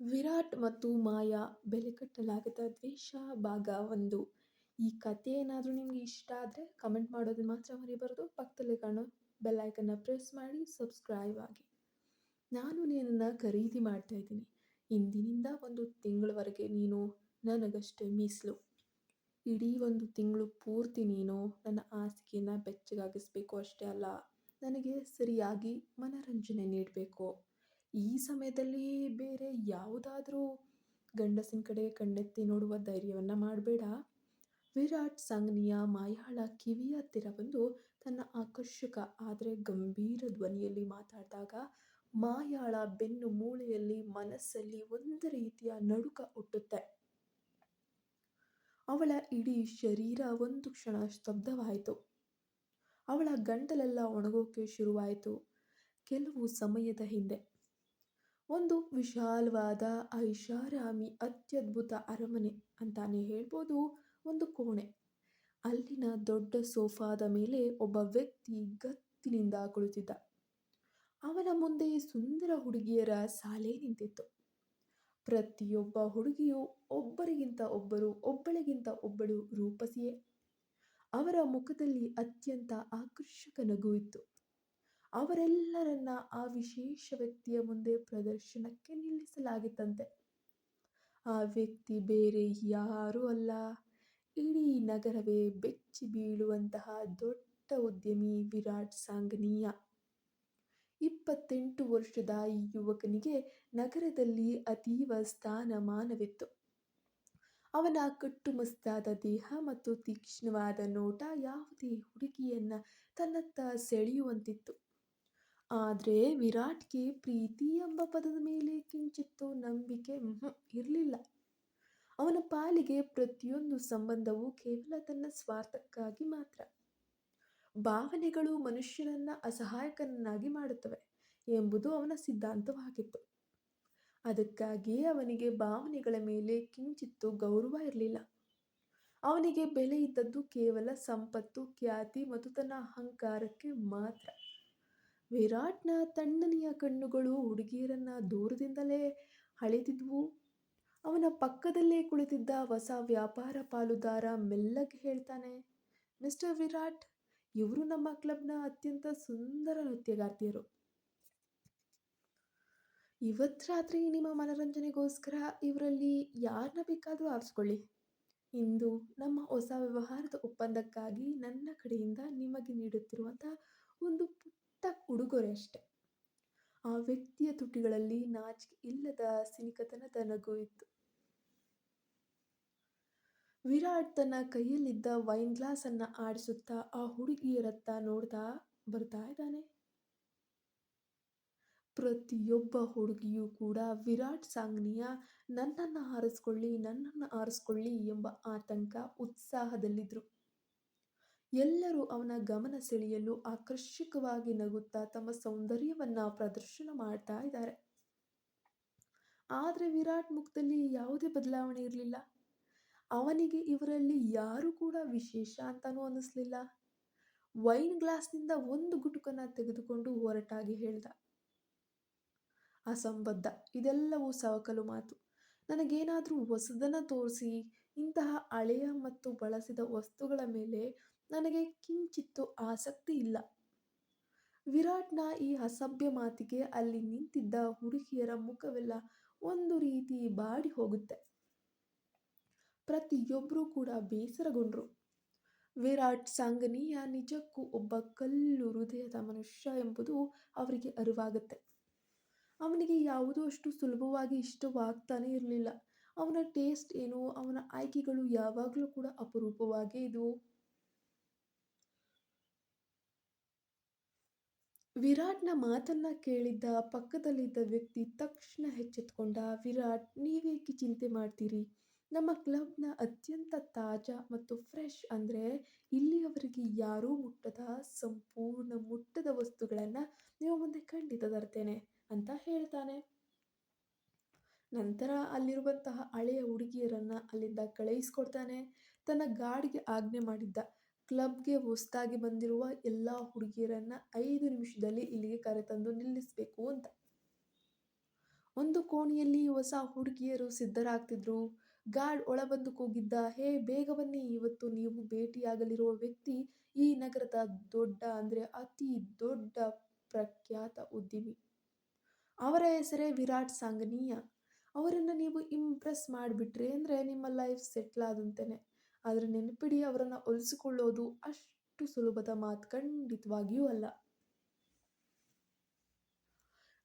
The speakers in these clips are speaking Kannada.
ವಿರಾಟ್ ಮತ್ತು ಮಾಯಾ ಬೆಲೆ ಕಟ್ಟಲಾಗದ ದ್ವೇಷ ಭಾಗ ಒಂದು. ಈ ಕತೆ ಏನಾದರೂ ನಿಮಗೆ ಇಷ್ಟ ಆದರೆ ಕಮೆಂಟ್ ಮಾಡೋದು ಮಾತ್ರ ಮರಿಬಾರ್ದು. ಪಕ್ಕದಲ್ಲಿ ಕಾಣೋ ಬೆಲ್ಲೈಕನ್ನ ಪ್ರೆಸ್ ಮಾಡಿ ಸಬ್ಸ್ಕ್ರೈಬ್ ಆಗಿ. ನಾನು ನಿನ್ನನ್ನು ಖರೀದಿ ಮಾಡ್ತಾ ಇದ್ದೀನಿ. ಇಂದಿನಿಂದ ಒಂದು ತಿಂಗಳವರೆಗೆ ನೀನು ನನಗಷ್ಟೇ ಮೀಸಲು. ಇಡೀ ಒಂದು ತಿಂಗಳು ಪೂರ್ತಿ ನೀನು ನನ್ನ ಹಾಸಿಗೆಯನ್ನು ಬೆಚ್ಚಗಾಗಿಸ್ಬೇಕು ಅಷ್ಟೇ ಅಲ್ಲ, ನನಗೆ ಸರಿಯಾಗಿ ಮನರಂಜನೆ ನೀಡಬೇಕು. ಈ ಸಮಯದಲ್ಲಿ ಬೇರೆ ಯಾವುದಾದ್ರೂ ಗಂಡಸಿನ ಕಡೆ ಕಣ್ಣೆತ್ತಿ ನೋಡುವ ಧೈರ್ಯವನ್ನು ಮಾಡಬೇಡ. ವಿರಾಟ್, ಸಂಗ್ನಿಯ, ಮಾಯಾಳ, ಕಿವಿಯ ಹತ್ತಿರ ಬಂದು ತನ್ನ ಆಕರ್ಷಕ ಆದರೆ ಗಂಭೀರ ಧ್ವನಿಯಲ್ಲಿ ಮಾತಾಡಿದಾಗ ಮಾಯಾಳ ಬೆನ್ನು ಮೂಳೆಯಲ್ಲಿ ಮನಸ್ಸಲ್ಲಿ ಒಂದು ರೀತಿಯ ನಡುಕ ಹುಟ್ಟುತ್ತೆ. ಅವಳ ಇಡೀ ಶರೀರ ಒಂದು ಕ್ಷಣ ಸ್ತಬ್ಧವಾಯಿತು. ಅವಳ ಗಂಟಲೆಲ್ಲ ಒಣಗೋಕೆ ಶುರುವಾಯಿತು. ಕೆಲವು ಸಮಯದ ಹಿಂದೆ ಒಂದು ವಿಶಾಲವಾದ ಐಷಾರಾಮಿ ಅತ್ಯದ್ಭುತ ಅರಮನೆ ಅಂತಾನೆ ಹೇಳ್ಬೋದು ಒಂದು ಕೋಣೆ. ಅಲ್ಲಿನ ದೊಡ್ಡ ಸೋಫಾದ ಮೇಲೆ ಒಬ್ಬ ವ್ಯಕ್ತಿ ಗತ್ತಿನಿಂದ ಕುಳಿತಿದ್ದ. ಅವನ ಮುಂದೆ ಸುಂದರ ಹುಡುಗಿಯರ ಸಾಲೆ ನಿಂತಿತ್ತು. ಪ್ರತಿಯೊಬ್ಬ ಹುಡುಗಿಯು ಒಬ್ಬರಿಗಿಂತ ಒಬ್ಬರು, ಒಬ್ಬಳಿಗಿಂತ ಒಬ್ಬಳು ರೂಪಸಿಯೇ. ಅವರ ಮುಖದಲ್ಲಿ ಅತ್ಯಂತ ಆಕರ್ಷಕ ನಗು ಇತ್ತು. ಅವರೆಲ್ಲರನ್ನ ಆ ವಿಶೇಷ ವ್ಯಕ್ತಿಯ ಮುಂದೆ ಪ್ರದರ್ಶನಕ್ಕೆ ನಿಲ್ಲಿಸಲಾಗಿತ್ತಂತೆ. ಆ ವ್ಯಕ್ತಿ ಬೇರೆ ಯಾರೂ ಅಲ್ಲ. ಇಡೀ ನಗರವೇ ಬೆಚ್ಚಿ ಬೀಳುವಂತಹ ದೊಡ್ಡ ಉದ್ಯಮಿ ವಿರಾಟ್ ಸಾಂಗನೀಯ ಇಪ್ಪತ್ತೆಂಟು ವರ್ಷದ ಈ ಯುವಕನಿಗೆ ನಗರದಲ್ಲಿ ಅತೀವ ಸ್ಥಾನಮಾನವಿತ್ತು. ಅವನ ಕಟ್ಟುಮಸ್ತಾದ ದೇಹ ಮತ್ತು ತೀಕ್ಷ್ಣವಾದ ನೋಟ ಯಾವುದೇ ಹುಡುಗಿಯನ್ನ ತನ್ನತ್ತ ಸೆಳೆಯುವಂತಿತ್ತು. ಆದರೆ ವಿರಾಟ್ಗೆ ಪ್ರೀತಿ ಎಂಬ ಪದದ ಮೇಲೆ ಕಿಂಚಿತ್ತು ನಂಬಿಕೆ ಇರಲಿಲ್ಲ. ಅವನ ಪಾಲಿಗೆ ಪ್ರತಿಯೊಂದು ಸಂಬಂಧವೂ ಕೇವಲ ತನ್ನ ಸ್ವಾರ್ಥಕ್ಕಾಗಿ ಮಾತ್ರ. ಭಾವನೆಗಳು ಮನುಷ್ಯನನ್ನ ಅಸಹಾಯಕನನ್ನಾಗಿ ಮಾಡುತ್ತವೆ ಎಂಬುದು ಅವನ ಸಿದ್ಧಾಂತವಾಗಿತ್ತು. ಅದಕ್ಕಾಗಿ ಅವನಿಗೆ ಭಾವನೆಗಳ ಮೇಲೆ ಕಿಂಚಿತ್ತು ಗೌರವ ಇರಲಿಲ್ಲ. ಅವನಿಗೆ ಬೆಲೆ ಇದ್ದದ್ದು ಕೇವಲ ಸಂಪತ್ತು, ಖ್ಯಾತಿ ಮತ್ತು ತನ್ನ ಅಹಂಕಾರಕ್ಕೆ ಮಾತ್ರ. ವಿರಾಟ್ನ ತಣ್ಣನೆಯ ಕಣ್ಣುಗಳು ಹುಡುಗಿಯರನ್ನು ದೂರದಿಂದಲೇ ಅಳೆದಿದ್ವು. ಅವನ ಪಕ್ಕದಲ್ಲೇ ಕುಳಿತಿದ್ದ ಹೊಸ ವ್ಯಾಪಾರ ಪಾಲುದಾರ ಮೆಲ್ಲಗೆ ಹೇಳ್ತಾನೆ, ಮಿಸ್ಟರ್ ವಿರಾಟ್, ಇವರು ನಮ್ಮ ಕ್ಲಬ್ನ ಅತ್ಯಂತ ಸುಂದರ ನೃತ್ಯಗಾರ್ತಿಯರು. ಇವತ್ತು ರಾತ್ರಿ ನಿಮ್ಮ ಮನರಂಜನೆಗೋಸ್ಕರ ಇವರಲ್ಲಿ ಯಾರನ್ನ ಬೇಕಾದರೂ ಆರಿಸ್ಕೊಳ್ಳಿ. ಇಂದು ನಮ್ಮ ಹೊಸ ವ್ಯವಹಾರದ ಒಪ್ಪಂದಕ್ಕಾಗಿ ನನ್ನ ಕಡೆಯಿಂದ ನಿಮಗೆ ನೀಡುತ್ತಿರುವಂಥ ಒಂದು ಪುಟ್ಟ ಉಡುಗೊರೆ ಅಷ್ಟೆ ಆ ವ್ಯಕ್ತಿಯ ತುಟಿಗಳಲ್ಲಿ ನಾಚಿಕೆ ಇಲ್ಲದ ಸಿನಿಕತನದ ನಗು ಇತ್ತು. ವಿರಾಟ್ ತನ್ನ ಕೈಯಲ್ಲಿದ್ದ ವೈನ್ ಗ್ಲಾಸ್ ಅನ್ನ ಆಡಿಸುತ್ತಾ ಆ ಹುಡುಗಿಯರತ್ತ ನೋಡ್ತಾ ಬರ್ತಾ ಇದ್ದಾನೆ. ಪ್ರತಿಯೊಬ್ಬ ಹುಡುಗಿಯೂ ಕೂಡ ವಿರಾಟ್ ಸಾಂಗ್ನಿಯ ನನ್ನನ್ನು ಆರಿಸ್ಕೊಳ್ಳಿ ನನ್ನನ್ನು ಆರಿಸ್ಕೊಳ್ಳಿ ಎಂಬ ಆತಂಕ ಉತ್ಸಾಹದಲ್ಲಿದ್ದರು ಎಲ್ಲರೂ ಅವನ ಗಮನ ಸೆಳೆಯಲು ಆಕರ್ಷಕವಾಗಿ ನಗುತ್ತಾ ತಮ್ಮ ಸೌಂದರ್ಯವನ್ನ ಪ್ರದರ್ಶನ ಮಾಡ್ತಾ ಇದ್ದಾರೆ. ಆದರೆ ವಿರಾಟ್ ಮುಖದಲ್ಲಿ ಯಾವುದೇ ಬದಲಾವಣೆ ಇರಲಿಲ್ಲ. ಅವನಿಗೆ ಇವರಲ್ಲಿ ಯಾರು ಕೂಡ ವಿಶೇಷ ಅಂತಾನೂ ಅನ್ನಿಸ್ಲಿಲ್ಲ. ವೈನ್ ಗ್ಲಾಸ್ನಿಂದ ಒಂದು ಗುಟುಕನ್ನ ತೆಗೆದುಕೊಂಡು ಹೊರಟಾಗಿ ಹೇಳ್ದ ಅಸಂಬದ್ಧ ಇದೆಲ್ಲವೂ ಸವಕಲು ಮಾತು. ನನಗೇನಾದರೂ ಹೊಸದನ್ನು ತೋರಿಸಿ, ಇಂತಹ ಹಳೆಯ ಮತ್ತು ಬಳಸಿದ ವಸ್ತುಗಳ ಮೇಲೆ ನನಗೆ ಕಿಂಚಿತ್ತು ಆಸಕ್ತಿ ಇಲ್ಲ. ವಿರಾಟ್ನ ಈ ಅಸಭ್ಯ ಮಾತಿಗೆ ಅಲ್ಲಿ ನಿಂತಿದ್ದ ಹುಡುಗಿಯರ ಮುಖವೆಲ್ಲ ಒಂದು ರೀತಿ ಬಾಡಿ ಹೋಗುತ್ತೆ. ಪ್ರತಿಯೊಬ್ಬರೂ ಕೂಡ ಬೇಸರಗೊಂಡ್ರು. ವಿರಾಟ್ ಸಾಂಗನೀಯ ನಿಜಕ್ಕೂ ಒಬ್ಬ ಕಲ್ಲು ಹೃದಯದ ಮನುಷ್ಯ ಎಂಬುದು ಅವರಿಗೆ ಅರಿವಾಗುತ್ತೆ. ಅವನಿಗೆ ಯಾವುದೂ ಅಷ್ಟು ಸುಲಭವಾಗಿ ಇಷ್ಟವಾಗ್ತಾನೆ ಇರಲಿಲ್ಲ. ಅವನ ಟೇಸ್ಟ್ ಏನು, ಅವನ ಆಯ್ಕೆಗಳು ಯಾವಾಗಲೂ ಕೂಡ ಅಪರೂಪವಾಗೇ ಇದ್ವು. ವಿರಾಟ್ನ ಮಾತನ್ನ ಕೇಳಿದ್ದ ಪಕ್ಕದಲ್ಲಿದ್ದ ವ್ಯಕ್ತಿ ತಕ್ಷಣ ಎಚ್ಚೆತ್ಕೊಂಡ, ವಿರಾಟ್, ನೀವೇಕೆ ಚಿಂತೆ ಮಾಡ್ತೀರಿ? ನಮ್ಮ ಕ್ಲಬ್ನ ಅತ್ಯಂತ ತಾಜಾ ಮತ್ತು ಫ್ರೆಶ್ ಅಂದರೆ ಇಲ್ಲಿಯವರೆಗೆ ಯಾರೂ ಮುಟ್ಟದ ಸಂಪೂರ್ಣ ಮುಟ್ಟದ ವಸ್ತುಗಳನ್ನು ನೀವು ಮುಂದೆ ಖಂಡಿತ ತರ್ತೇನೆ ಅಂತ ಹೇಳ್ತಾನೆ. ನಂತರ ಅಲ್ಲಿರುವಂತಹ ಹಳೆಯ ಹುಡುಗಿಯರನ್ನ ಅಲ್ಲಿಂದ ಕಳುಹಿಸ್ಕೊಡ್ತಾನೆ. ತನ್ನ ಗಾಡಿಗೆ ಆಜ್ಞೆ ಮಾಡಿದ್ದ ಕ್ಲಬ್ಗೆ ಹೊಸದಾಗಿ ಬಂದಿರುವ ಎಲ್ಲ ಹುಡುಗಿಯರನ್ನ ಐದು ನಿಮಿಷದಲ್ಲಿ ಇಲ್ಲಿಗೆ ಕರೆತಂದು ನಿಲ್ಲಿಸಬೇಕು ಅಂತ ಒಂದು ಕೋಣೆಯಲ್ಲಿ ಹೊಸ ಹುಡುಗಿಯರು ಸಿದ್ಧರಾಗ್ತಿದ್ರು. ಗಾರ್ಡ್ ಒಳಬಂದು ಕೂಗಿದ್ದ, ಹೇ ಬೇಗ ಬನ್ನಿ, ಇವತ್ತು ನೀವು ಭೇಟಿಯಾಗಲಿರುವ ವ್ಯಕ್ತಿ ಈ ನಗರದ ದೊಡ್ಡ ಅಂದ್ರೆ ಅತಿ ದೊಡ್ಡ ಪ್ರಖ್ಯಾತ ಉದ್ಯಮಿ. ಅವರ ಹೆಸರೇ ವಿರಾಟ್ ಸಾಂಗನೀಯ ಅವರನ್ನು ನೀವು ಇಂಪ್ರೆಸ್ ಮಾಡಿಬಿಟ್ರಿ ಅಂದ್ರೆ ನಿಮ್ಮ ಲೈಫ್ ಸೆಟ್ಲಾದಂತೆನೆ. ಆದ್ರೆ ನೆನಪಿಡಿ ಅವರನ್ನು ಒಲಿಸಿಕೊಳ್ಳೋದು ಅಷ್ಟು ಸುಲಭದ ಮಾತು ಖಂಡಿತವಾಗಿಯೂ ಅಲ್ಲ.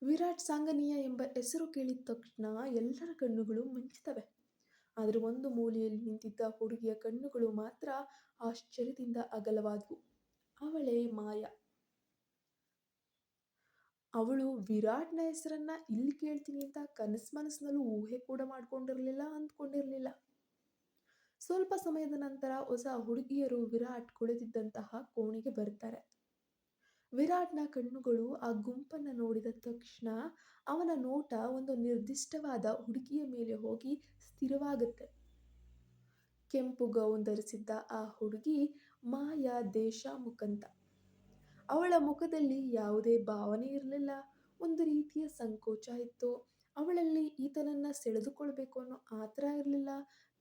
ವಿರಾಟ್ ಸಾಂಗನೀಯ ಎಂಬ ಹೆಸರು ಕೇಳಿದ ತಕ್ಷಣ ಎಲ್ಲರ ಕಣ್ಣುಗಳು ಮಿಂಚುತ್ತವೆ ಆದರೆ ಒಂದು ಮೂಲೆಯಲ್ಲಿ ನಿಂತಿದ್ದ ಹುಡುಗಿಯ ಕಣ್ಣುಗಳು ಮಾತ್ರ ಆಶ್ಚರ್ಯದಿಂದ ಅಗಲವಾದವು ಅವಳೇ ಮಾಯ ಅವಳು ವಿರಾಟ್ನ ಹೆಸರನ್ನ ಇಲ್ಲಿ ಕೇಳ್ತೀನಿ ಅಂತ ಕನಸು ಮನಸ್ಸಿನಲ್ಲೂ ಊಹೆ ಕೂಡ ಮಾಡ್ಕೊಂಡಿರಲಿಲ್ಲ, ಅಂದ್ಕೊಂಡಿರ್ಲಿಲ್ಲ. ಸ್ವಲ್ಪ ಸಮಯದ ನಂತರ ಹೊಸ ಹುಡುಗಿಯರು ವಿರಾಟ್ ಕುಳಿತಿದ್ದಂತಹ ಕೋಣೆಗೆ ಬರ್ತಾರೆ. ವಿರಾಟ್ನ ಕಣ್ಣುಗಳು ಆ ಗುಂಪನ್ನು ನೋಡಿದ ತಕ್ಷಣ ಅವನ ನೋಟ ಒಂದು ನಿರ್ದಿಷ್ಟವಾದ ಹುಡುಗಿಯ ಮೇಲೆ ಹೋಗಿ ಸ್ಥಿರವಾಗುತ್ತೆ ಕೆಂಪು ಗೌನ್ ಧರಿಸಿದ್ದ ಆ ಹುಡುಗಿ ಮಾಯಾ ದೇಶ ಮುಖಂತ ಅವಳ ಮುಖದಲ್ಲಿ ಯಾವುದೇ ಭಾವನೆ ಇರಲಿಲ್ಲ ಒಂದು ರೀತಿಯ ಸಂಕೋಚ ಇತ್ತು. ಅವಳಲ್ಲಿ ಈತನನ್ನ ಸೆಳೆದುಕೊಳ್ಬೇಕು ಅನ್ನೋ ಆತರ ಇರ್ಲಿಲ್ಲ.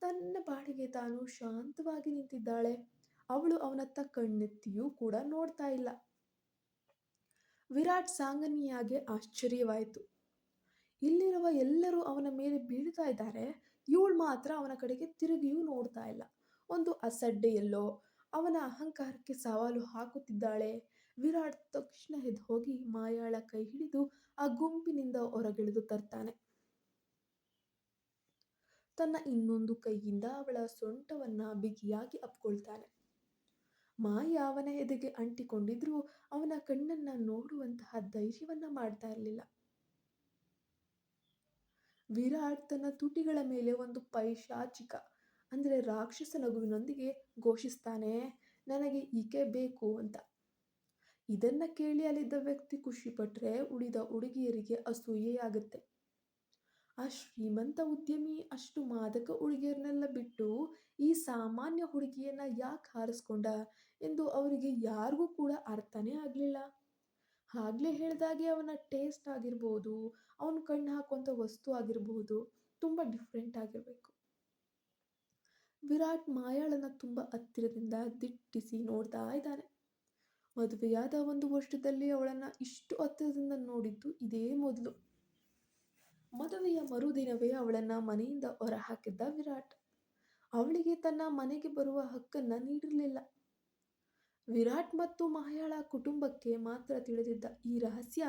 ತನ್ನ ಪಾಡಿಗೆ ತಾನು ಶಾಂತವಾಗಿ ನಿಂತಿದ್ದಾಳೆ. ಅವಳು ಅವನತ್ತ ಕಣ್ಣೆತ್ತಿಯೂ ಕೂಡ ನೋಡ್ತಾ ಇಲ್ಲ. ವಿರಾಟ್ ಸಾಂಗನಿಯಾಗೆ ಆಶ್ಚರ್ಯವಾಯಿತು ಇಲ್ಲಿರುವ ಎಲ್ಲರೂ ಅವನ ಮೇಲೆ ಬೀಳ್ತಾ ಇದ್ದಾರೆ. ಇವಳು ಮಾತ್ರ ಅವನ ಕಡೆಗೆ ತಿರುಗಿಯೂ ನೋಡ್ತಾ ಇಲ್ಲ. ಒಂದು ಅಸಡ್ಡೆಯಲ್ಲೋ ಅವನ ಅಹಂಕಾರಕ್ಕೆ ಸವಾಲು ಹಾಕುತ್ತಿದ್ದಾಳೆ. ವಿರಾಟ್ ತಕ್ಷಣ ಎದ್ದು ಹೋಗಿ ಮಾಯಾಳ ಕೈ ಹಿಡಿದು ಆ ಗುಂಪಿನಿಂದ ಹೊರಗೆಳೆದು ತರ್ತಾನೆ. ತನ್ನ ಇನ್ನೊಂದು ಕೈಯಿಂದ ಅವಳ ಸೊಂಟವನ್ನ ಬಿಗಿಯಾಗಿ ಅಪ್ಕೊಳ್ತಾನೆ. ಮಾಯ ಅವನ ಎದೆಗೆ ಅಂಟಿಕೊಂಡಿದ್ರೂ ಅವನ ಕಣ್ಣನ್ನ ನೋಡುವಂತಹ ಧೈರ್ಯವನ್ನ ಮಾಡ್ತಾ ಇರಲಿಲ್ಲ ವಿರಾಟ್ ತನ್ನ ತುಟಿಗಳ ಮೇಲೆ ಒಂದು ಪೈಶಾಚಿಕ ಅಂದ್ರೆ ರಾಕ್ಷಸ ನಗುವಿನೊಂದಿಗೆ ಘೋಷಿಸ್ತಾನೆ, ನನಗೆ ಈಕೆ ಬೇಕು ಅಂತ. ಇದನ್ನ ಕೇಳಿ ಅಲ್ಲಿದ್ದ ವ್ಯಕ್ತಿ ಖುಷಿಪಟ್ಟರೆ ಉಳಿದ ಹುಡುಗಿಯರಿಗೆ ಅಸೂಯೆಯಾಗತ್ತೆ. ಆ ಶ್ರೀಮಂತ ಉದ್ಯಮಿ ಅಷ್ಟು ಮಾದಕ ಹುಡುಗಿಯರನ್ನೆಲ್ಲ ಬಿಟ್ಟು ಈ ಸಾಮಾನ್ಯ ಹುಡುಗಿಯನ್ನ ಯಾಕೆ ಹಾರಿಸ್ಕೊಂಡ ಎಂದು ಅವರಿಗೆ ಯಾರಿಗೂ ಕೂಡ ಅರ್ಥನೇ ಆಗಲಿಲ್ಲ ಆಗ್ಲೇ ಹೇಳ್ದಾಗೆ ಅವನ ಟೇಸ್ಟ್ ಆಗಿರ್ಬೋದು, ಅವನ ಕಣ್ಣು ಹಾಕುವಂಥ ವಸ್ತು ಆಗಿರ್ಬೋದು ತುಂಬಾ ಡಿಫ್ರೆಂಟ್ ಆಗಿರಬೇಕು ವಿರಾಟ್ ಮಾಯಾಳನ ತುಂಬಾ ಹತ್ತಿರದಿಂದ ದಿಟ್ಟಿಸಿ ನೋಡ್ತಾ ಇದ್ದಾನೆ. ಮದುವೆಯಾದ ಒಂದು ವರ್ಷದಲ್ಲಿ ಅವಳನ್ನ ಇಷ್ಟು ಹತ್ತಿರದಿಂದ ನೋಡಿದ್ದು ಇದೇ ಮೊದ್ಲು. ಮದುವೆಯ ಮರುದಿನವೇ ಅವಳನ್ನ ಮನೆಯಿಂದ ಹೊರಹಾಕಿದ್ದ ವಿರಾಟ್. ಅವಳಿಗೆ ತನ್ನ ಮನೆಗೆ ಬರುವ ಹಕ್ಕನ್ನ ನೀಡಿರಲಿಲ್ಲ ವಿರಾಟ್ ಮತ್ತು ಮಾಯಾಳ ಕುಟುಂಬಕ್ಕೆ ಮಾತ್ರ ತಿಳಿದಿದ್ದ ಈ ರಹಸ್ಯ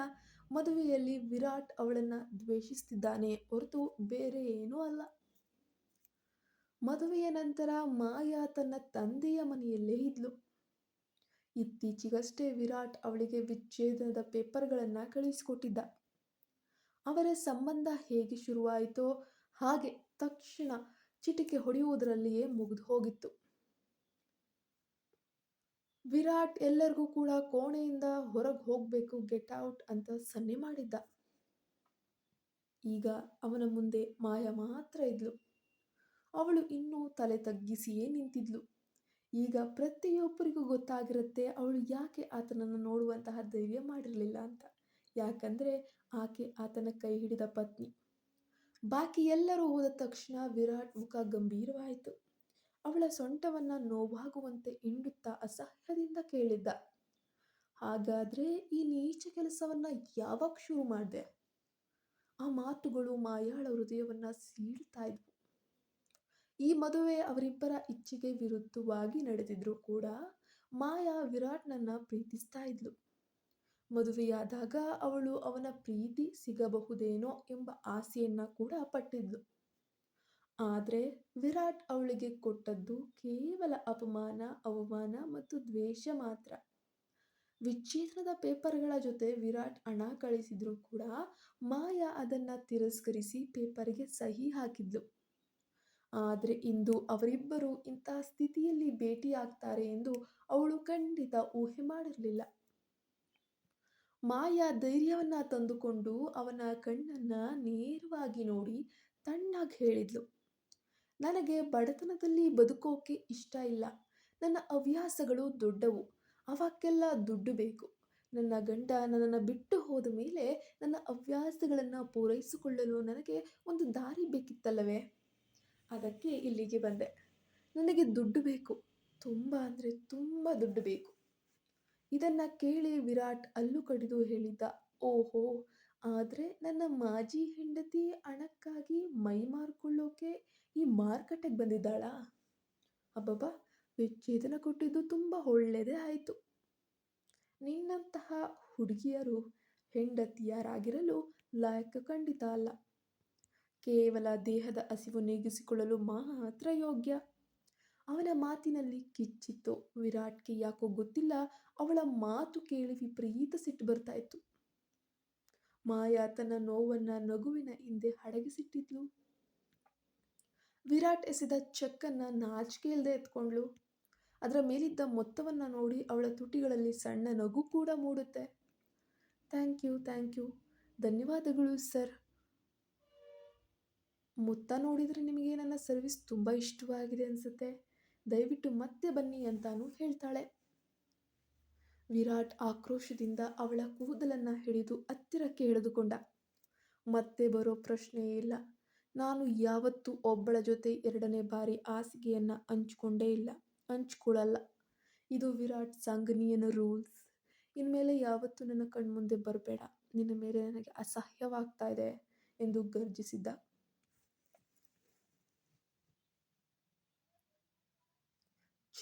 ಮದುವೆಯಲ್ಲಿ ವಿರಾಟ್ ಅವಳನ್ನ ದ್ವೇಷಿಸ್ತಿದ್ದಾನೆ ಹೊರತು ಬೇರೆ ಏನೂ ಅಲ್ಲ. ಮದುವೆಯ ನಂತರ ಮಾಯಾ ತನ್ನ ತಂದೆಯ ಮನೆಯಲ್ಲೇ ಇದ್ಲು. ಇತ್ತೀಚೆಗಷ್ಟೇ ವಿರಾಟ್ ಅವಳಿಗೆ ವಿಚ್ಛೇದನದ ಪೇಪರ್ಗಳನ್ನು ಕಳುಹಿಸಿಕೊಟ್ಟಿದ್ದ. ಅವರ ಸಂಬಂಧ ಹೇಗೆ ಶುರುವಾಯಿತೋ ಹಾಗೆ ತಕ್ಷಣ ಚಿಟಿಕೆ ಹೊಡೆಯುವುದರಲ್ಲಿಯೇ ಮುಗಿದು ಹೋಗಿತ್ತು. ವಿರಾಟ್ ಎಲ್ಲರಿಗೂ ಕೂಡ ಕೋಣೆಯಿಂದ ಹೊರಗೆ ಹೋಗಬೇಕು, ಗೆಟ್ ಔಟ್ ಅಂತ ಸನ್ನೆ ಮಾಡಿದ್ದ. ಈಗ ಅವನ ಮುಂದೆ ಮಾಯ ಮಾತ್ರ ಇದ್ಲು. ಅವಳು ಇನ್ನೂ ತಲೆ ತಗ್ಗಿಸಿಯೇ ನಿಂತಿದ್ಲು. ಈಗ ಪ್ರತಿಯೊಬ್ಬರಿಗೂ ಗೊತ್ತಾಗಿರುತ್ತೆ ಅವಳು ಯಾಕೆ ಆತನನ್ನು ನೋಡುವಂತಹ ಧೈರ್ಯ ಮಾಡಿರಲಿಲ್ಲ ಅಂತ. ಯಾಕಂದ್ರೆ ಆಕೆ ಆತನ ಕೈ ಹಿಡಿದ ಪತ್ನಿ. ಬಾಕಿ ಎಲ್ಲರೂ ಹೋದ ತಕ್ಷಣ ವಿರಾಟ್ ಮುಖ ಗಂಭೀರವಾಯಿತು. ಅವಳ ಸೊಂಟವನ್ನ ನೋವಾಗುವಂತೆ ಹಿಂಡುತ್ತಾ ಅಸಹ್ಯದಿಂದ ಕೇಳಿದ್ದ, ಹಾಗಾದ್ರೆ ಈ ನೀಚ ಕೆಲಸವನ್ನ ಯಾವಾಗ ಶುರು ಮಾಡಿದೆ ಆ ಮಾತುಗಳು ಮಾಯಾಳ ಹೃದಯವನ್ನ ಸೀಳ್ತಾ ಇದ್ವು. ಈ ಮದುವೆ ಅವರಿಬ್ಬರ ಇಚ್ಛೆಗೆ ವಿರುದ್ಧವಾಗಿ ನಡೆದಿದ್ರು ಕೂಡ ಮಾಯಾ ವಿರಾಟ್ನನ್ನ ಪ್ರೀತಿಸ್ತಾ ಇದ್ಲು. ಮದುವೆಯಾದಾಗ ಅವಳು ಅವನ ಪ್ರೀತಿ ಸಿಗಬಹುದೇನೋ ಎಂಬ ಆಸೆಯನ್ನ ಕೂಡ ಪಟ್ಟಿದ್ಲು. ಆದರೆ ವಿರಾಟ್ ಅವಳಿಗೆ ಕೊಟ್ಟದ್ದು ಕೇವಲ ಅಪಮಾನ, ಅವಮಾನ ಮತ್ತು ದ್ವೇಷ ಮಾತ್ರ. ವಿಚ್ಛೇದನದ ಪೇಪರ್ಗಳ ಜೊತೆ ವಿರಾಟ್ ಹಣ ಕಳಿಸಿದರೂ ಕೂಡ ಮಾಯಾ ಅದನ್ನ ತಿರಸ್ಕರಿಸಿ ಪೇಪರ್ಗೆ ಸಹಿ ಹಾಕಿದ್ಲು. ಆದರೆ ಇಂದು ಅವರಿಬ್ಬರು ಇಂತಹ ಸ್ಥಿತಿಯಲ್ಲಿ ಭೇಟಿಯಾಗ್ತಾರೆ ಎಂದು ಅವಳು ಖಂಡಿತ ಊಹೆ ಮಾಡಿರ್ಲಿಲ್ಲ. ಮಾಯಾ ಧೈರ್ಯವನ್ನ ತಂದುಕೊಂಡು ಅವನ ಕಣ್ಣನ್ನ ನೇರವಾಗಿ ನೋಡಿ ತಣ್ಣಾಗಿ ಹೇಳಿದ್ಲು, ನನಗೆ ಬಡತನದಲ್ಲಿ ಬದುಕೋಕೆ ಇಷ್ಟ ಇಲ್ಲ. ನನ್ನ ಹವ್ಯಾಸಗಳು ದೊಡ್ಡವು. ಅವಕ್ಕೆಲ್ಲ ದುಡ್ಡು ಬೇಕು. ನನ್ನ ಗಂಡ ನನ್ನನ್ನು ಬಿಟ್ಟು ಹೋದ ಮೇಲೆ ನನ್ನ ಹವ್ಯಾಸಗಳನ್ನು ಪೂರೈಸಿಕೊಳ್ಳಲು ನನಗೆ ಒಂದು ದಾರಿ ಬೇಕಿತ್ತಲ್ಲವೇ ಅದಕ್ಕೆ ಇಲ್ಲಿಗೆ ಬಂದೆ ನನಗೆ ದುಡ್ಡು ಬೇಕು ತುಂಬ ಅಂದರೆ ತುಂಬ ದುಡ್ಡು ಬೇಕು ಇದನ್ನು ಕೇಳಿ ವಿರಾಟ್ ಅಲ್ಲು ಕಡಿದು ಹೇಳಿದ್ದ, ಓಹೋ, ಆದರೆ ನನ್ನ ಮಾಜಿ ಹೆಂಡತಿ ಹಣಕ್ಕಾಗಿ ಮೈ ಮಾರ್ಕೊಳ್ಳೋಕೆ ಈ ಮಾರುಕಟ್ಟೆಗೆ ಬಂದಿದ್ದಾಳಾ? ಅಬ್ಬಬ್ಬಾ, ವಿಚ್ಛೇದನ ಕೊಟ್ಟಿದ್ದು ತುಂಬ ಒಳ್ಳೆಯದೇ ಆಯಿತು. ನಿನ್ನಂತಹ ಹುಡುಗಿಯರು ಹೆಂಡತಿಯರಾಗಿರಲು ಲಾಯಕ ಖಂಡಿತ ಅಲ್ಲ. ಕೇವಲ ದೇಹದ ಹಸಿವು ನೀಗಿಸಿಕೊಳ್ಳಲು ಮಾತ್ರ ಯೋಗ್ಯ. ಅವನ ಮಾತಿನಲ್ಲಿ ಕಿಚ್ಚಿತ್ತು, ವಿರಾಟ್ಗೆ ಯಾಕೋ ಗೊತ್ತಿಲ್ಲ, ಅವಳ ಮಾತು ಕೇಳಿ ವಿಪರೀತ ಸಿಟ್ಟು ಬರ್ತಾ ಇತ್ತು. ಮಾಯಾ ತನ್ನ ನೋವನ್ನ ನಗುವಿನ ಹಿಂದೆ ಅಡಗಿಸಿಟ್ಟಿದ್ಲು. ವಿರಾಟ್ ಎಸೆದ ಚೆಕ್ಕನ್ನ ನಾಚಿಕೆ ಇಲ್ಲದೆ ಎತ್ಕೊಂಡ್ಲು ಅದರ ಮೇಲಿದ್ದ ಮೊತ್ತವನ್ನ ನೋಡಿ ಅವಳ ತುಟಿಗಳಲ್ಲಿ ಸಣ್ಣ ನಗು ಕೂಡ ಮೂಡುತ್ತೆ. Thank you thank you. ಧನ್ಯವಾದಗಳು, ಸರ್. ಮೊತ್ತ ನೋಡಿದರೆ ನಿಮಗೆ ನನ್ನ ಸರ್ವಿಸ್ ತುಂಬ ಇಷ್ಟವಾಗಿದೆ ಅನಿಸುತ್ತೆ. ದಯವಿಟ್ಟು ಮತ್ತೆ ಬನ್ನಿ ಅಂತಾನೂ ಹೇಳ್ತಾಳೆ. ವಿರಾಟ್ ಆಕ್ರೋಶದಿಂದ ಅವಳ ಕೂದಲನ್ನು ಹಿಡಿದು ಹತ್ತಿರಕ್ಕೆ ಎಳೆದುಕೊಂಡ. ಮತ್ತೆ ಬರೋ ಪ್ರಶ್ನೆಯೇ ಇಲ್ಲ. ನಾನು ಯಾವತ್ತೂ ಒಬ್ಬಳ ಜೊತೆ ಎರಡನೇ ಬಾರಿ ಹಾಸಿಗೆಯನ್ನು ಹಂಚ್ಕೊಂಡೇ ಇಲ್ಲ. ಹಂಚ್ಕೊಳ್ಳಲ್ಲ ಇದು ವಿರಾಟ್ ಸಂಘನೀಯನ ರೂಲ್ಸ್. ಇನ್ಮೇಲೆ ಯಾವತ್ತೂ ನನ್ನ ಕಣ್ಮುಂದೆ ಬರಬೇಡ. ನಿನ್ನ ಮೇಲೆ ನನಗೆ ಅಸಹ್ಯವಾಗ್ತಾ ಇದೆ ಎಂದು ಗರ್ಜಿಸಿದ್ದ.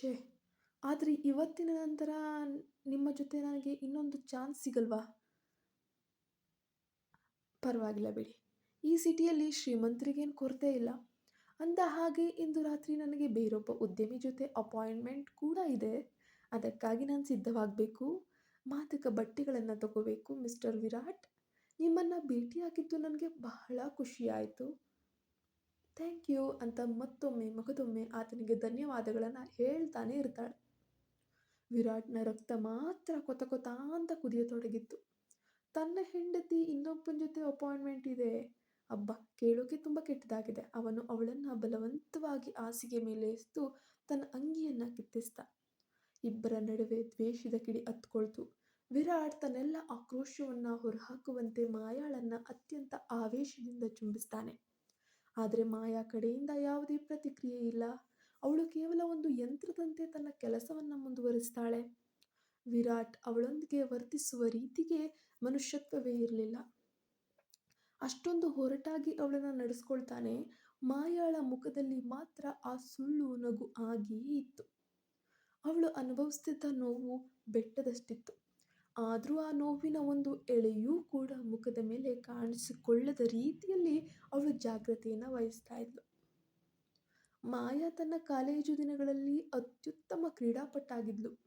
ಛೇ ಆದರೆ ಇವತ್ತಿನ ನಂತರ ನಿಮ್ಮ ಜೊತೆ ನನಗೆ ಇನ್ನೊಂದು ಚಾನ್ಸ್ ಸಿಗಲ್ವಾ? ಪರವಾಗಿಲ್ಲ ಬಿಡಿ. ಈ ಸಿಟಿಯಲ್ಲಿ ಶ್ರೀಮಂತರಿಗೇನು ಕೊರತೆ ಇಲ್ಲ. ಅಂದ ಹಾಗೆ ಇಂದು ರಾತ್ರಿ ನನಗೆ ಬೇರೊಬ್ಬ ಉದ್ಯಮಿ ಜೊತೆ ಅಪಾಯಿಂಟ್ಮೆಂಟ್ ಕೂಡ ಇದೆ. ಅದಕ್ಕಾಗಿ ನಾನು ಸಿದ್ಧವಾಗಬೇಕು. ಮಾದಕ ಬಟ್ಟೆಗಳನ್ನು ತಗೋಬೇಕು, ಮಿಸ್ಟರ್ ವಿರಾಟ್. ನಿಮ್ಮನ್ನು ಭೇಟಿಯಾಗಿದ್ದು ನನಗೆ ಬಹಳ ಖುಷಿಯಾಯಿತು ಥ್ಯಾಂಕ್ ಯು ಅಂತ ಮತ್ತೊಮ್ಮೆ, ಮಗದೊಮ್ಮೆ ಆತನಿಗೆ ಧನ್ಯವಾದಗಳನ್ನು ಹೇಳ್ತಾನೆ ಇರ್ತಾಳೆ. ವಿರಾಟ್ನ ರಕ್ತ ಮಾತ್ರ ಕೊತ ಕೊತ ಅಂತ ಕುದಿಯತೊಡಗಿತ್ತು. ತನ್ನ ಹೆಂಡತಿ ಇನ್ನೊಬ್ಬನ ಜೊತೆ ಅಪಾಯಿಂಟ್ಮೆಂಟ್ ಇದೆ. ಅಬ್ಬ ಕೇಳೋಕೆ ತುಂಬ ಕೆಟ್ಟದಾಗಿದೆ. ಅವನು ಅವಳನ್ನು ಬಲವಂತವಾಗಿ ಹಾಸಿಗೆ ಮೇಲೆ ಎಸ್ತು ತನ್ನ ಅಂಗಿಯನ್ನು ಕಿತ್ತಿಸ್ತ ಇಬ್ಬರ ನಡುವೆ ದ್ವೇಷದ ಕಿಡಿ ಹತ್ಕೊಳ್ತು. ವಿರಾಟ್ ತನ್ನೆಲ್ಲ ಆಕ್ರೋಶವನ್ನು ಹೊರಹಾಕುವಂತೆ ಮಾಯಾಳನ್ನ ಅತ್ಯಂತ ಆವೇಶದಿಂದ ಚುಂಬಿಸ್ತಾನೆ. ಆದರೆ ಮಾಯಾ ಕಡೆಯಿಂದ ಯಾವುದೇ ಪ್ರತಿಕ್ರಿಯೆ ಇಲ್ಲ. ಅವಳು ಕೇವಲ ಒಂದು ಯಂತ್ರದಂತೆ ತನ್ನ ಕೆಲಸವನ್ನು ಮುಂದುವರಿಸ್ತಾಳೆ. ವಿರಾಟ್ ಅವಳೊಂದಿಗೆ ವರ್ತಿಸುವ ರೀತಿಗೆ ಮನುಷ್ಯತ್ವವೇ ಇರಲಿಲ್ಲ. ಅಷ್ಟೊಂದು ಹೊರಟಾಗಿ ಅವಳನ್ನು ನಡೆಸ್ಕೊಳ್ತಾನೆ ಮಾಯಾಳ ಮುಖದಲ್ಲಿ ಮಾತ್ರ ಆ ಸುಳ್ಳು ನಗು ಆಗಿಯೇ ಇತ್ತು. ಅವಳು ಅನುಭವಿಸ್ತಿದ್ದ ನೋವು ಬೆಟ್ಟದಷ್ಟಿತ್ತು. ಆದರೂ ಆ ನೋವಿನ ಒಂದು ಎಳೆಯೂ ಕೂಡ ಮುಖದ ಮೇಲೆ ಕಾಣಿಸಿಕೊಳ್ಳದ ರೀತಿಯಲ್ಲಿ ಅವಳು ಜಾಗ್ರತೆಯನ್ನು ವಹಿಸ್ತಾ ಇದ್ಲು. ಮಾಯಾ ತನ್ನ ಕಾಲೇಜು ದಿನಗಳಲ್ಲಿ ಅತ್ಯುತ್ತಮ ಕ್ರೀಡಾಪಟ್ಟಾಗಿದ್ಲು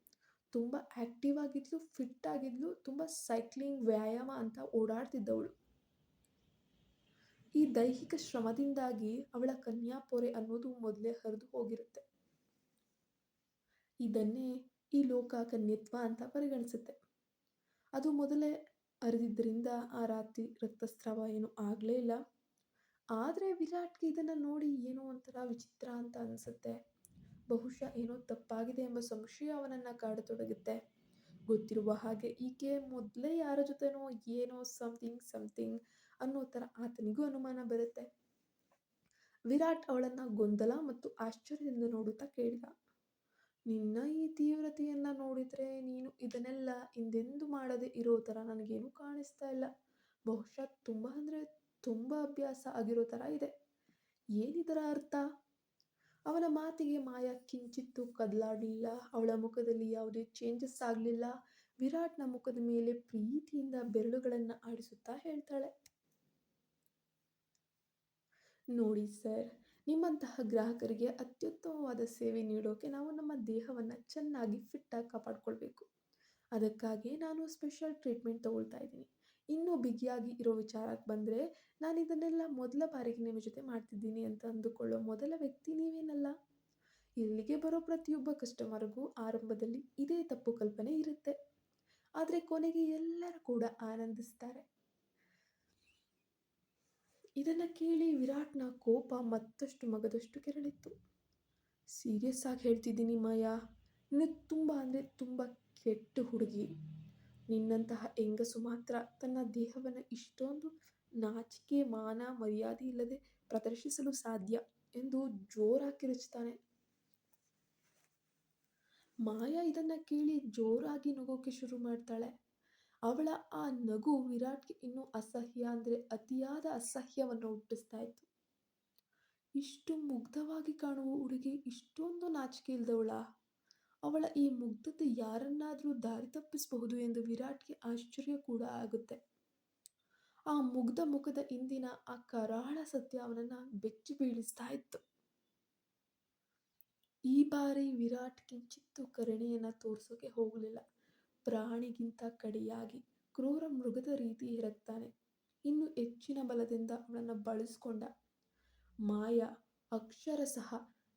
ತುಂಬ ಆ್ಯಕ್ಟಿವ್ ಆಗಿದ್ಲು, ಫಿಟ್ ಆಗಿದ್ಲು, ತುಂಬ ಸೈಕ್ಲಿಂಗ್, ವ್ಯಾಯಾಮ ಅಂತ ಓಡಾಡ್ತಿದ್ದವಳು. ಈ ದೈಹಿಕ ಶ್ರಮದಿಂದಾಗಿ ಅವಳ ಕನ್ಯಾಪೊರೆ ಅನ್ನೋದು ಮೊದಲೇ ಹರಿದು ಹೋಗಿರುತ್ತೆ. ಇದನ್ನೇ ಈ ಲೋಕ ಕನ್ಯತ್ವ ಅಂತ ಪರಿಗಣಿಸುತ್ತೆ. ಅದು ಮೊದಲೇ ಅರಿದಿದ್ದರಿಂದ ಆ ರಾತ್ರಿ ರಕ್ತಸ್ರಾವ ಏನೂ ಆಗಲೇ ಇಲ್ಲ. ಆದರೆ ವಿರಾಟ್ಗೆ ಇದನ್ನು ನೋಡಿ ಏನೋ ಒಂಥರ ವಿಚಿತ್ರ ಅಂತ ಅನಿಸುತ್ತೆ. ಬಹುಶಃ ಏನೋ ತಪ್ಪಾಗಿದೆ ಎಂಬ ಸಂಶಯ ಅವನನ್ನು ಕಾಡತೊಡಗುತ್ತೆ. ಗೊತ್ತಿರುವ ಹಾಗೆ ಈಕೆ ಮೊದಲೇ ಯಾರ ಜೊತೆನೋ ಏನೋ ಸಮಥಿಂಗ್ ಸಮಥಿಂಗ್ ಅನ್ನೋ ಥರ ಆತನಿಗೂ ಅನುಮಾನ ಬರುತ್ತೆ. ವಿರಾಟ್ ಅವಳನ್ನು ಗೊಂದಲ ಮತ್ತು ಆಶ್ಚರ್ಯದಿಂದ ನೋಡುತ್ತಾ ಕೇಳಿದ. ನಿನ್ನ ಈ ತೀವ್ರತೆಯನ್ನು ನೋಡಿದರೆ ನೀನು ಇದನ್ನೆಲ್ಲ ಹಿಂದೆಂದೂ ಮಾಡದೆ ಇರೋ ಥರ ನನಗೇನು ಕಾಣಿಸ್ತಾ ಇಲ್ಲ. ಬಹುಶಃ ತುಂಬ ಅಂದರೆ ತುಂಬ ಅಭ್ಯಾಸ ಆಗಿರೋ ಥರ ಇದೆ. ಏನಿದರ ಅರ್ಥ? ಅವನ ಮಾತಿಗೆ ಮಾಯಾ ಕಿಂಚಿತ್ತು ಕದಲಾಡಲಿಲ್ಲ. ಅವಳ ಮುಖದಲ್ಲಿ ಯಾವುದೇ ಚೇಂಜಸ್ ಆಗಲಿಲ್ಲ. ವಿರಾಟ್ನ ಮುಖದ ಮೇಲೆ ಪ್ರೀತಿಯಿಂದ ಬೆರಳುಗಳನ್ನು ಆಡಿಸುತ್ತಾ ಹೇಳ್ತಾಳೆ. ನೋಡಿ ಸರ್ ನಿಮ್ಮಂತಹ ಗ್ರಾಹಕರಿಗೆ ಅತ್ಯುತ್ತಮವಾದ ಸೇವೆ ನೀಡೋಕೆ ನಾವು ನಮ್ಮ ದೇಹವನ್ನು ಚೆನ್ನಾಗಿ ಫಿಟ್ಟಾಗಿ ಕಾಪಾಡ್ಕೊಳ್ಬೇಕು. ಅದಕ್ಕಾಗಿ ನಾನು ಸ್ಪೆಷಲ್ ಟ್ರೀಟ್ಮೆಂಟ್ ತಗೊಳ್ತಾ ಇದ್ದೀನಿ. ಇನ್ನೂ ಬಿಗಿಯಾಗಿ ಇರೋ ವಿಚಾರಕ್ಕೆ ಬಂದರೆ, ನಾನು ಇದನ್ನೆಲ್ಲ ಮೊದಲ ಬಾರಿಗೆ ನಿಮ್ಮ ಜೊತೆ ಮಾಡ್ತಿದ್ದೀನಿ ಅಂತ ಅಂದುಕೊಳ್ಳೋ ಮೊದಲ ವ್ಯಕ್ತಿ ನೀವೇನಲ್ಲ? ಇಲ್ಲಿಗೆ ಬರೋ ಪ್ರತಿಯೊಬ್ಬ ಕಸ್ಟಮರ್ಗೂ ಆರಂಭದಲ್ಲಿ ಇದೇ ತಪ್ಪು ಕಲ್ಪನೆ ಇರುತ್ತೆ. ಆದರೆ ಕೊನೆಗೆ ಎಲ್ಲರೂ ಕೂಡ ಆನಂದಿಸ್ತಾರೆ. ಇದನ್ನು ಕೇಳಿ ವಿರಾಟ್ನ ಕೋಪ ಮತ್ತಷ್ಟು ಮಗದಷ್ಟು ಕೆರಳಿತ್ತು. ಸೀರಿಯಸ್ ಆಗಿ ಹೇಳ್ತಿದ್ದೀನಿ ಮಾಯಾ. ನೀನು ತುಂಬ ಅಂದರೆ ತುಂಬ ಕೆಟ್ಟ ಹುಡುಗಿ. ನಿನ್ನಂತಹ ಹೆಂಗಸು ಮಾತ್ರ ತನ್ನ ದೇಹವನ್ನು ಇಷ್ಟೊಂದು ನಾಚಿಕೆ, ಮಾನ, ಮರ್ಯಾದೆ ಇಲ್ಲದೆ ಪ್ರದರ್ಶಿಸಲು ಸಾಧ್ಯ ಎಂದು ಜೋರಾಗಿ ಕಿರುಚ್ತಾನೆ ಮಾಯಾ ಇದನ್ನು ಕೇಳಿ ಜೋರಾಗಿ ನಗೋಕೆ ಶುರು ಮಾಡ್ತಾಳೆ. ಅವಳ ಆ ನಗು ವಿರಾಟ್ಗೆ ಇನ್ನೂ ಅಸಹ್ಯ ಅಂದರೆ ಅತಿಯಾದ ಅಸಹ್ಯವನ್ನು ಹುಟ್ಟಿಸ್ತಾ ಇತ್ತು. ಇಷ್ಟು ಮುಗ್ಧವಾಗಿ ಕಾಣುವ ಹುಡುಗಿ ಇಷ್ಟೊಂದು ನಾಚಿಕೆ ಇಲ್ದವಳ. ಅವಳ ಈ ಮುಗ್ಧತೆ ಯಾರನ್ನಾದರೂ ದಾರಿ ತಪ್ಪಿಸಬಹುದು ಎಂದು ವಿರಾಟ್ಗೆ ಆಶ್ಚರ್ಯ ಕೂಡ ಆಗುತ್ತೆ. ಆ ಮುಗ್ಧ ಮುಖದ ಇಂದಿನ ಆ ಕರಾಳ ಸತ್ಯ ಅವನನ್ನು ಬೆಚ್ಚಿ ಬೀಳಿಸ್ತಾ ಇತ್ತು. ಈ ಬಾರಿ ವಿರಾಟ್ ಕಿಂಚಿತ್ತು ಕರುಣೆಯನ್ನ ತೋರಿಸೋಕೆ ಹೋಗಲಿಲ್ಲ. ಪ್ರಾಣಿಗಿಂತ ಕಡಿಯಾಗಿ ಕ್ರೂರ ಮೃಗದ ರೀತಿ ಎರಗ್ತಾನೆ ಇನ್ನು ಹೆಚ್ಚಿನ ಬಲದಿಂದ ಅವಳನ್ನು ಬಳಸ್ಕೊಂಡ ಮಾಯಾ ಅಕ್ಷರ ಸಹ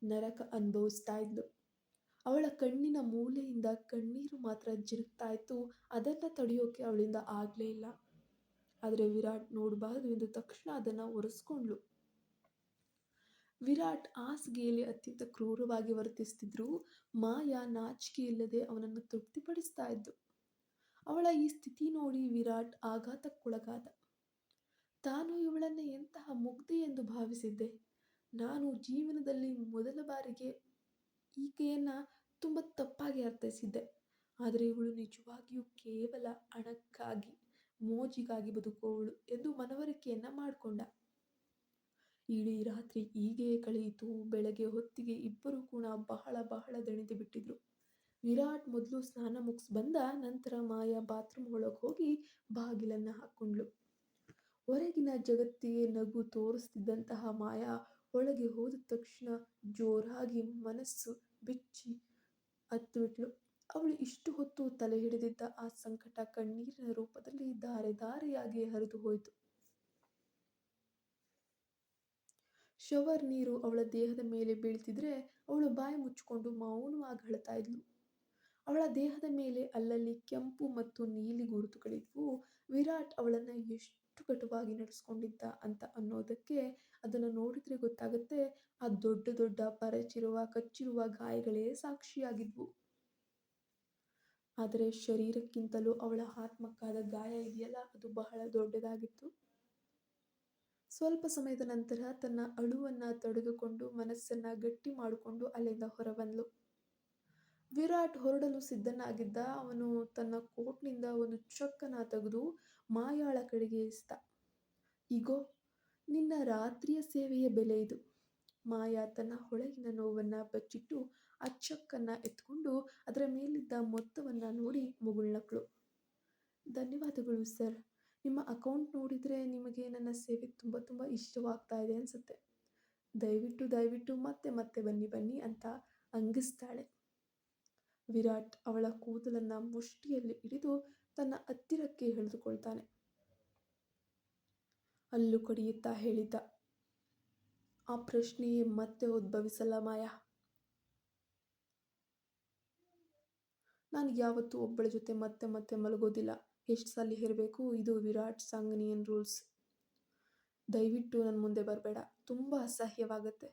ನರಕ ಅನುಭವಿಸ್ತಾ ಇದ್ಲು. ಅವಳ ಕಣ್ಣಿನ ಮೂಲೆಯಿಂದ ಕಣ್ಣೀರು ಮಾತ್ರ ಜಿರುಗ್ತಾ ಇತ್ತು. ಅದನ್ನು ತಡೆಯೋಕೆ ಅವಳಿಂದ ಆಗಲೇ ಇಲ್ಲ. ಆದರೆ ವಿರಾಟ್ ನೋಡಬಾರ್ದು ಎಂದು ತಕ್ಷಣ ಅದನ್ನು ಒರೆಸ್ಕೊಂಡ್ಲು ವಿರಾಟ್ ಹಾಸಿಗೆಯಲ್ಲಿ ಅತ್ಯಂತ ಕ್ರೂರವಾಗಿ ವರ್ತಿಸ್ತಿದ್ರು. ಮಾಯಾ ನಾಚಿಕೆ ಇಲ್ಲದೆ ಅವನನ್ನು ತೃಪ್ತಿಪಡಿಸ್ತಾ ಇದ್ದು ಅವಳ ಈ ಸ್ಥಿತಿ ನೋಡಿ ವಿರಾಟ್ ಆಘಾತಕ್ಕೊಳಗಾದ. ತಾನು ಇವಳನ್ನು ಎಂತಹ ಮುಗ್ಧೆ ಎಂದು ಭಾವಿಸಿದ್ದೆ. ನಾನು ಜೀವನದಲ್ಲಿ ಮೊದಲ ಬಾರಿಗೆ ಈಕೆಯನ್ನ ತುಂಬ ತಪ್ಪಾಗಿ ಅರ್ಥೈಸಿದ್ದೆ. ಆದರೆ ಇವಳು ನಿಜವಾಗಿಯೂ ಕೇವಲ ಹಣಕ್ಕಾಗಿ ಮೋಜಿಗಾಗಿ ಬದುಕುವವಳು ಎಂದು ಮನವರಿಕೆಯನ್ನು ಮಾಡಿಕೊಂಡ. ಇಡೀ ರಾತ್ರಿ ಹೀಗೆ ಕಳೆಯಿತು. ಬೆಳಗ್ಗೆ ಹೊತ್ತಿಗೆ ಇಬ್ಬರು ಕೂಡ ಬಹಳ ಬಹಳ ದಣಿದು ಬಿಟ್ಟಿದ್ರು. ವಿರಾಟ್ ಮೊದಲು ಸ್ನಾನ ಮುಗಿಸ್ ಬಂದ ನಂತರ ಮಾಯಾ ಬಾತ್ರೂಮ್ ಒಳಗೆ ಹೋಗಿ ಬಾಗಿಲನ್ನು ಹಾಕ್ಕೊಂಡ್ಳು ಹೊರಗಿನ ಜಗತ್ತಿಗೆ ನಗು ತೋರಿಸ್ತಿದ್ದಂತಹ ಮಾಯಾ ಒಳಗೆ ಹೋದ ತಕ್ಷಣ ಜೋರಾಗಿ ಮನಸ್ಸು ಬಿಚ್ಚಿ ಹತ್ತುಬಿಟ್ಲು ಅವಳು ಇಷ್ಟು ಹೊತ್ತು ತಲೆ ಹಿಡಿದಿದ್ದ ಆ ಸಂಕಟ ಕಣ್ಣೀರಿನ ರೂಪದಲ್ಲಿ ಧಾರೆ ಧಾರೆಯಾಗಿ ಹರಿದು ಹೋಯಿತು. ಶವರ್ ನೀರು ಅವಳ ದೇಹದ ಮೇಲೆ ಬೀಳ್ತಿದ್ರೆ ಅವಳು ಬಾಯಿ ಮುಚ್ಚಿಕೊಂಡು ಮೌನವಾಗಿ ಅಳ್ತಾ ಇದ್ಲು. ಅವಳ ದೇಹದ ಮೇಲೆ ಅಲ್ಲಲ್ಲಿ ಕೆಂಪು ಮತ್ತು ನೀಲಿ ಗುರುತುಗಳಿದ್ವು. ವಿರಾಟ್ ಅವಳನ್ನು ಎಷ್ಟು ಕಟುವಾಗಿ ನಡೆಸ್ಕೊಂಡಿದ್ದ ಅಂತ ಅನ್ನೋದಕ್ಕೆ ಅದನ್ನು ನೋಡಿದ್ರೆ ಗೊತ್ತಾಗುತ್ತೆ, ಆ ದೊಡ್ಡ ದೊಡ್ಡ ಪರಚಿರುವ ಕಚ್ಚಿರುವ ಗಾಯಗಳೇ ಸಾಕ್ಷಿಯಾಗಿದ್ವು. ಆದರೆ ಶರೀರಕ್ಕಿಂತಲೂ ಅವಳ ಆತ್ಮಕ್ಕಾದ ಗಾಯ ಇದೆಯಲ್ಲ, ಅದು ಬಹಳ ದೊಡ್ಡದಾಗಿತ್ತು. ಸ್ವಲ್ಪ ಸಮಯದ ನಂತರ ತನ್ನ ಅಳುವನ್ನ ತಡೆದುಕೊಂಡು ಮನಸ್ಸನ್ನ ಗಟ್ಟಿ ಮಾಡಿಕೊಂಡು ಅಲ್ಲಿಂದ ಹೊರಬಂದಳು ವಿರಾಟ್ ಹೊರಡಲು ಸಿದ್ಧನಾಗಿದ್ದ ಅವನು ತನ್ನ ಕೋಟ್ನಿಂದ ಒಂದು ಚೊಕ್ಕನ ತೆಗೆದು ಮಾಯಾಳ ಕಡೆಗೆ ಇಸ್ತ ಇಗೋ, ನಿನ್ನ ರಾತ್ರಿಯ ಸೇವೆಯ ಬೆಲೆ ಇದು. ಮಾಯಾ ತನ್ನ ಹೊಳಗಿನ ನೋವನ್ನ ಬಚ್ಚಿಟ್ಟು ಆ ಚೊಕ್ಕನ್ನು ಎತ್ಕೊಂಡು ಅದರ ಮೇಲಿದ್ದ ಮೊತ್ತವನ್ನು ನೋಡಿ ಮುಗುಳ್ನಕ್ಳು. ಧನ್ಯವಾದಗಳು ಸರ್. ನಿಮ್ಮ ಅಕೌಂಟ್ ನೋಡಿದರೆ ನಿಮಗೆ ನನ್ನ ಸೇವೆ ತುಂಬ ತುಂಬ ಇಷ್ಟವಾಗ್ತಾ ಇದೆ ಅನಿಸುತ್ತೆ. ದಯವಿಟ್ಟು ದಯವಿಟ್ಟು ಮತ್ತೆ ಮತ್ತೆ ಬನ್ನಿ ಬನ್ನಿ ಅಂತ ಅಂಗಿಸ್ತಾಳೆ. ವಿರಾಟ್ ಅವಳ ಕೂದಲನ್ನು ಮುಷ್ಟಿಯಲ್ಲಿ ಹಿಡಿದು ತನ್ನ ಹತ್ತಿರಕ್ಕೆ ಎಳೆದುಕೊಳ್ತಾನೆ. ಅಲ್ಲು ಕಡಿಯುತ್ತಾ ಹೇಳಿದ್ದ, ಆ ಪ್ರಶ್ನೆಯೇ ಮತ್ತೆ ಉದ್ಭವಿಸಲ್ಲ ಮಾಯಾ. ನಾನು ಯಾವತ್ತೂ ಒಬ್ಬಳ ಜೊತೆ ಮತ್ತೆ ಮತ್ತೆ ಮಲಗೋದಿಲ್ಲ. ಎಷ್ಟು ಸಲ ಇರಬೇಕು ಇದು ವಿರಾಟ್ ಸಂಘನಿಯನ್ ರೂಲ್ಸ್ ದಯವಿಟ್ಟು ನನ್ನ ಮುಂದೆ ಬರಬೇಡ. ತುಂಬ ಅಸಹ್ಯವಾಗುತ್ತೆ.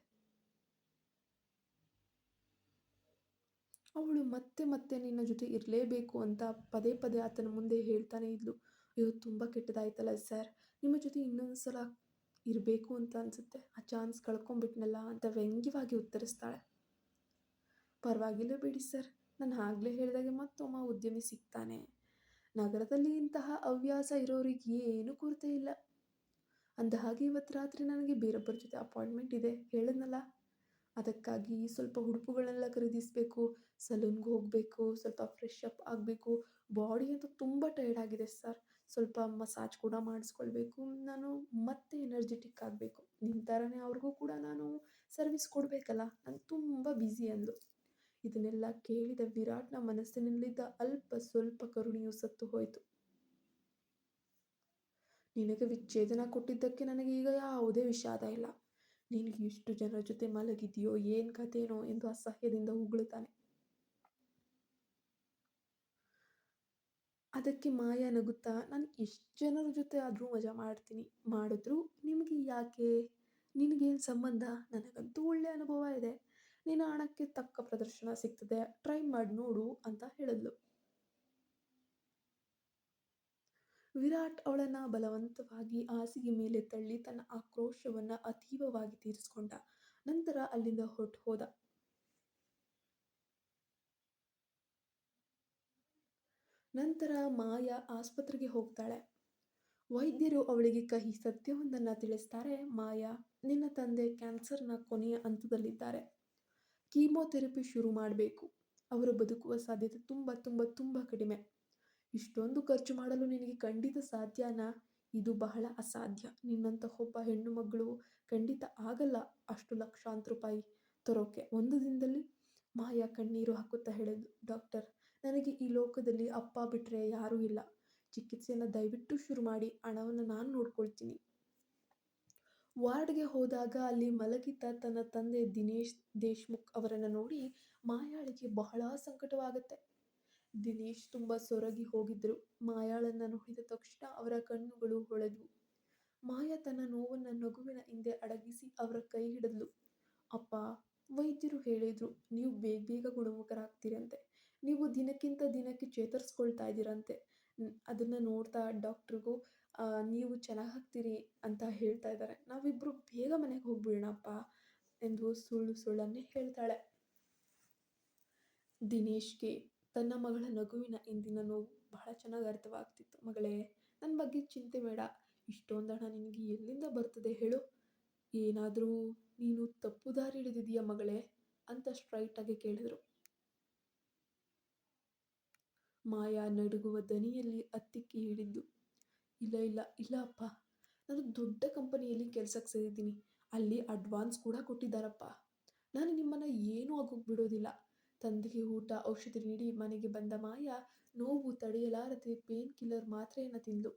ಅವಳು ಮತ್ತೆ ಮತ್ತೆ ನಿನ್ನ ಜೊತೆ ಇರಲೇಬೇಕು ಅಂತ ಪದೇ ಪದೇ ಆತನ ಮುಂದೆ ಹೇಳ್ತಾನೆ ಇದ್ಲು. ಅಯ್ಯೋ, ತುಂಬ ಕೆಟ್ಟದಾಯ್ತಲ್ಲ ಸರ್. ನಿಮ್ಮ ಜೊತೆ ಇನ್ನೊಂದು ಸಲ ಇರಬೇಕು ಅಂತ ಅನಿಸುತ್ತೆ. ಆ ಚಾನ್ಸ್ ಕಳ್ಕೊಂಬಿಟ್ನಲ್ಲ ಅಂತ ವ್ಯಂಗ್ಯವಾಗಿ ಉತ್ತರಿಸ್ತಾಳೆ. ಪರವಾಗಿಲ್ಲ ಬಿಡಿ ಸರ್. ನಾನು ಆಗಲೇ ಹೇಳಿದಾಗೆ ಮತ್ತೊಮ್ಮ ಉದ್ಯಮಿ ಸಿಗ್ತಾನೆ. ನಗರದಲ್ಲಿ ಇಂತಹ ಹವ್ಯಾಸ ಇರೋರಿಗೆ ಏನೂ ಕೊರತೆ ಇಲ್ಲ. ಅಂದ ಹಾಗೆ ಇವತ್ತು ರಾತ್ರಿ ನನಗೆ ಬೇರೊಬ್ಬರ ಜೊತೆ ಅಪಾಯಿಂಟ್ಮೆಂಟ್ ಇದೆ. ಹೇಳಿದ್ನಲ್ಲ. ಅದಕ್ಕಾಗಿ ಸ್ವಲ್ಪ ಉಡುಪುಗಳನ್ನೆಲ್ಲ ಖರೀದಿಸಬೇಕು ಸಲೂನ್ಗೆ ಹೋಗಬೇಕು, ಸ್ವಲ್ಪ ಫ್ರೆಶ್ ಅಪ್ ಆಗಬೇಕು. ಬಾಡಿ ಅಂತೂ ತುಂಬ ಟೈರ್ಡ್ ಆಗಿದೆ ಸರ್ ಸ್ವಲ್ಪ ಮಸಾಜ್ ಕೂಡ ಮಾಡಿಸ್ಕೊಳ್ಬೇಕು. ನಾನು ಮತ್ತೆ ಎನರ್ಜೆಟಿಕ್ ಆಗಬೇಕು. ನಿಮ್ಮ ಥರನೇ ಅವ್ರಿಗೂ ಕೂಡ ನಾನು ಸರ್ವಿಸ್ ಕೊಡಬೇಕಲ್ಲ. ನಾನು ತುಂಬ ಬ್ಯುಸಿ ಅಂದು ಇದನ್ನೆಲ್ಲ ಕೇಳಿದ ವಿರಾಟ್ನ ಮನಸ್ಸಿನಲ್ಲಿದ್ದ ಅಲ್ಪ ಸ್ವಲ್ಪ ಕರುಣೆಯು ಸತ್ತು ಹೋಯಿತು. ನಿನಗೆ ವಿಚ್ಛೇದನ ಕೊಟ್ಟಿದ್ದಕ್ಕೆ ನನಗೆ ಈಗ ಯಾವುದೇ ವಿಷಾದ ಇಲ್ಲ. ನಿನಗೆ ಎಷ್ಟು ಜನರ ಜೊತೆ ಮಲಗಿದೆಯೋ, ಏನು ಕಥೆನೋ ಎಂದು ಅಸಹ್ಯದಿಂದ ಉಗುಳುತ್ತಾನೆ. ಅದಕ್ಕೆ ಮಾಯಾ ನಗುತ್ತಾ, ನಾನು ಎಷ್ಟು ಜನರ ಜೊತೆ ಆದರೂ ಮಜಾ ಮಾಡ್ತೀನಿ. ಮಾಡಿದ್ರು ನಿಮಗೆ ಯಾಕೆ? ನಿನಗೇನು ಸಂಬಂಧ? ನನಗಂತೂ ಒಳ್ಳೆಯ ಅನುಭವ ಇದೆ. ನಿನ್ನ ಹಣಕ್ಕೆ ತಕ್ಕ ಪ್ರದರ್ಶನ ಸಿಗ್ತದೆ ಟ್ರೈ ಮಾಡಿ, ನೋಡು ಅಂತ ಹೇಳಿದ್ಲು. ವಿರಾಟ್ ಅವಳನ್ನು ಬಲವಂತವಾಗಿ ಹಾಸಿಗೆ ಮೇಲೆ ತಳ್ಳಿ ತನ್ನ ಆಕ್ರೋಶವನ್ನು ಅತೀವವಾಗಿ ತೀರಿಸಿಕೊಂಡ. ನಂತರ ಅಲ್ಲಿಂದ ಹೊರಟು ಹೋದ. ನಂತರ ಮಾಯಾ ಆಸ್ಪತ್ರೆಗೆ ಹೋಗ್ತಾಳೆ. ವೈದ್ಯರು ಅವಳಿಗೆ ಕಹಿ ಸತ್ಯವೊಂದನ್ನು ತಿಳಿಸ್ತಾರೆ. ಮಾಯಾ, ನಿನ್ನ ತಂದೆ ಕ್ಯಾನ್ಸರ್ನ ಕೊನೆಯ ಹಂತದಲ್ಲಿದ್ದಾರೆ. ಕೀಮೋಥೆರಪಿ ಶುರು ಮಾಡಬೇಕು. ಅವರು ಬದುಕುವ ಸಾಧ್ಯತೆ ತುಂಬ ತುಂಬ ತುಂಬ ಕಡಿಮೆ. ಇಷ್ಟೊಂದು ಖರ್ಚು ಮಾಡಲು ನಿನಗೆ ಖಂಡಿತ ಸಾಧ್ಯನಾ? ಇದು ಬಹಳ ಅಸಾಧ್ಯ. ನಿನ್ನಂಥ ಒಬ್ಬ ಹೆಣ್ಣು ಮಗಳು ಖಂಡಿತ ಆಗಲ್ಲ ಅಷ್ಟು ಲಕ್ಷಾಂತರ ರೂಪಾಯಿ ತರೋಕೆ. ಒಂದು ದಿನದಲ್ಲಿ ಮಾಯಾ ಕಣ್ಣೀರು ಹಾಕುತ್ತಾ ಹೇಳಿದ್ಲು ಡಾಕ್ಟರ್, ನನಗೆ ಈ ಲೋಕದಲ್ಲಿ ಅಪ್ಪ ಬಿಟ್ಟರೆ ಯಾರೂ ಇಲ್ಲ. ಚಿಕಿತ್ಸೆಯನ್ನು ದಯವಿಟ್ಟು ಶುರು ಮಾಡಿ, ಹಣವನ್ನು ನಾನು ನೋಡ್ಕೊಳ್ತೀನಿ. ವಾರ್ಡ್ಗೆ ಹೋದಾಗ ಅಲ್ಲಿ ಮಲಗಿದ್ದ ತನ್ನ ತಂದೆ ದಿನೇಶ್ ದೇಶ್ಮುಖ್ ಅವರನ್ನು ನೋಡಿ ಮಾಯಾಳಿಗೆ ಬಹಳ ಸಂಕಟವಾಗುತ್ತೆ. ದಿನೇಶ್ ತುಂಬ ಸೊರಗಿ ಹೋಗಿದ್ರು. ಮಾಯಾಳನ್ನು ನೋಡಿದ ತಕ್ಷಣ ಅವರ ಕಣ್ಣುಗಳು ಹೊಳೆದವು ಮಾಯಾ ತನ್ನ ನೋವನ್ನು ನಗುವಿನ ಹಿಂದೆ ಅಡಗಿಸಿ ಅವರ ಕೈ ಹಿಡಿದ್ಲು. ಅಪ್ಪ, ವೈದ್ಯರು ಹೇಳಿದ್ರು, ನೀವು ಬೇಗ ಬೇಗ ಗುಣಮುಖರಾಗ್ತೀರಂತೆ. ನೀವು ದಿನಕ್ಕಿಂತ ದಿನಕ್ಕೆ ಚೇತರಿಸ್ಕೊಳ್ತಾ ಇದ್ದೀರಂತೆ. ಅದನ್ನು ನೋಡ್ತಾ ಡಾಕ್ಟ್ರಿಗೂ ನೀವು ಚೆನ್ನಾಗಿ ಹಾಕ್ತೀರಿ ಅಂತ ಹೇಳ್ತಾ ಇದ್ದಾರೆ. ನಾವಿಬ್ಬರು ಬೇಗ ಮನೆಗೆ ಹೋಗ್ಬಿಡೋಣಪ್ಪ ಎಂದು ಸುಳ್ಳು ಸುಳ್ಳನ್ನೇ ಹೇಳ್ತಾಳೆ. ದಿನೇಶ್ಗೆ ತನ್ನ ಮಗಳ ನಗುವಿನ ಇಂದಿನ ನೋವು ಬಹಳ ಚೆನ್ನಾಗಿ ಅರ್ಥವಾಗ್ತಿತ್ತು. ಮಗಳೇ ನನ್ನ ಬಗ್ಗೆ ಚಿಂತೆ ಬೇಡ. ಇಷ್ಟೊಂದು ಹಣ ನಿನಗೆ ಎಲ್ಲಿಂದ ಬರ್ತದೆ ಹೇಳು. ಏನಾದರೂ ನೀನು ತಪ್ಪು ದಾರಿ ಹಿಡಿದಿದೀಯ ಮಗಳೇ? ಅಂತ ಸ್ಟ್ರೈಟಾಗಿ ಕೇಳಿದರು. ಮಾಯಾ ನಡುಗುವ ದನಿಯಲ್ಲಿ ಅತ್ತಿಕ್ಕಿ ಹೇಳಿದ್ದು ಇಲ್ಲ ಇಲ್ಲ ಇಲ್ಲ ಅಪ್ಪ. ನಾನು ದೊಡ್ಡ ಕಂಪನಿಯಲ್ಲಿ ಕೆಲಸಕ್ಕೆ ಸೇರಿದ್ದೀನಿ. ಅಲ್ಲಿ ಅಡ್ವಾನ್ಸ್ ಕೂಡ ಕೊಟ್ಟಿದ್ದಾರಪ್ಪ. ನಾನು ನಿಮ್ಮನ್ನು ಏನೂ ಆಗೋಗಿ ಬಿಡೋದಿಲ್ಲ ತಂದೆಗೆ ಊಟ, ಔಷಧಿ ನೀಡಿ ಮನೆಗೆ ಬಂದ ಮಾಯ ನೋವು ತಡೆಯಲಾರದೆ ಪೇನ್ ಕಿಲ್ಲರ್ ಮಾತ್ರೆಯನ್ನು ತಿಂದಳು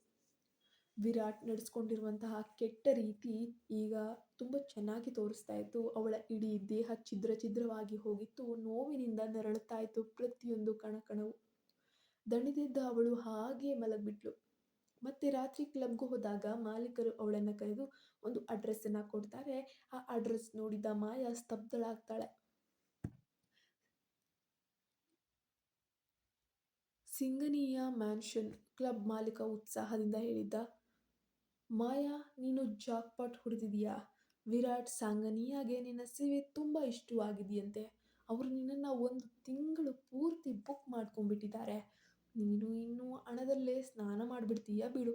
ವಿರಾಟ್ ನಡೆಸ್ಕೊಂಡಿರುವಂತಹ ಕೆಟ್ಟ ರೀತಿ ಈಗ ತುಂಬ ಚೆನ್ನಾಗಿ ತೋರಿಸ್ತಾ ಇತ್ತು. ಅವಳ ಇಡೀ ದೇಹ ಛಿದ್ರ ಛಿದ್ರವಾಗಿ ಹೋಗಿತ್ತು. ನೋವಿನಿಂದ ನರಳುತ್ತಾ ಇತ್ತು ಪ್ರತಿಯೊಂದು ಕಣಕಣವು ದಣಿದಿದ್ದ ಅವಳು ಹಾಗೆ ಮಲಗಿಬಿಟ್ಲು. ಮತ್ತೆ ರಾತ್ರಿ ಕ್ಲಬ್ಗೆ ಹೋದಾಗ ಮಾಲೀಕರು ಅವಳನ್ನು ಕರೆದು ಒಂದು ಅಡ್ರೆಸ್ಸನ್ನು ಕೊಡ್ತಾರೆ. ಆ ಅಡ್ರೆಸ್ ನೋಡಿದ ಮಾಯಾ ಸ್ತಬ್ಧಳಾಗ್ತಾಳೆ. ಸಿಂಗನೀಯ ಮ್ಯಾನ್ಷನ್ ಕ್ಲಬ್ ಮಾಲೀಕ ಉತ್ಸಾಹದಿಂದ ಹೇಳಿದ್ದ, ಮಾಯಾ, ನೀನು ಜಾಕ್ಪಾಟ್ ಹೊಡೆದಿದೀಯಾ ವಿರಾಟ್ ಸಾಂಗನೀಯಾಗೆ ನಿನ್ನ ಸೇವೆ ತುಂಬ ಇಷ್ಟವಾಗಿದೆಯಂತೆ. ಅವರು ನಿನ್ನನ್ನು ಒಂದು ತಿಂಗಳು ಪೂರ್ತಿ ಬುಕ್ ಮಾಡ್ಕೊಂಡ್ಬಿಟ್ಟಿದ್ದಾರೆ. ನೀನು ಇನ್ನೂ ಹಣದಲ್ಲೇ ಸ್ನಾನ ಮಾಡಿಬಿಡ್ತೀಯ ಬಿಡು.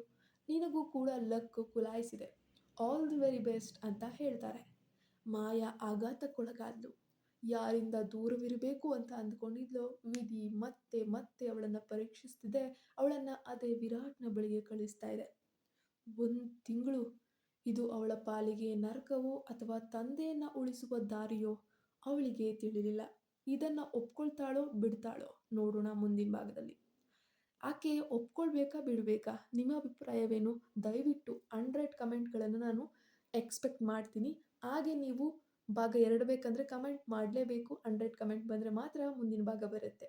ನಿನಗೂ ಕೂಡ ಲಕ್ ಕುಲಾಯಿಸಿದೆ. ಆಲ್ ದಿ ವೆರಿ ಬೆಸ್ಟ್ ಅಂತ ಹೇಳ್ತಾರೆ. ಮಾಯಾ ಆಘಾತಕ್ಕೊಳಗಾದ್ಲು. ಯಾರಿಂದ ದೂರವಿರಬೇಕು ಅಂತ ಅಂದ್ಕೊಂಡಿದ್ಲೋ, ವಿಧಿ ಮತ್ತೆ ಮತ್ತೆ ಅವಳನ್ನು ಪರೀಕ್ಷಿಸ್ತಿದೆ. ಅವಳನ್ನು ಅದೇ ವಿರಾಟ್ನ ಬಳಿಗೆ ಕಳಿಸ್ತಾ ಇದೆ. ಒಂದು ತಿಂಗಳು. ಇದು ಅವಳ ಪಾಲಿಗೆ ನರಕವೋ ಅಥವಾ ತಂದೆಯನ್ನು ಉಳಿಸುವ ದಾರಿಯೋ ಅವಳಿಗೆ ತಿಳಿಲಿಲ್ಲ ಇದನ್ನು ಒಪ್ಕೊಳ್ತಾಳೋ ಬಿಡ್ತಾಳೋ ನೋಡೋಣ ಮುಂದಿನ ಭಾಗದಲ್ಲಿ. ಆಕೆ ಒಪ್ಕೊಳ್ಬೇಕಾ ಬಿಡಬೇಕಾ? ನಿಮ್ಮ ಅಭಿಪ್ರಾಯವೇನು? ದಯವಿಟ್ಟು ಹಂಡ್ರೆಡ್ ಕಮೆಂಟ್ಗಳನ್ನು ನಾನು ಎಕ್ಸ್ಪೆಕ್ಟ್ ಮಾಡ್ತೀನಿ. ಹಾಗೆ ನೀವು ಭಾಗ ಎರಡು ಬೇಕಂದರೆ ಕಮೆಂಟ್ ಮಾಡಲೇಬೇಕು. ಹಂಡ್ರೆಡ್ ಕಮೆಂಟ್ ಬಂದರೆ ಮಾತ್ರ ಮುಂದಿನ ಭಾಗ ಬರುತ್ತೆ.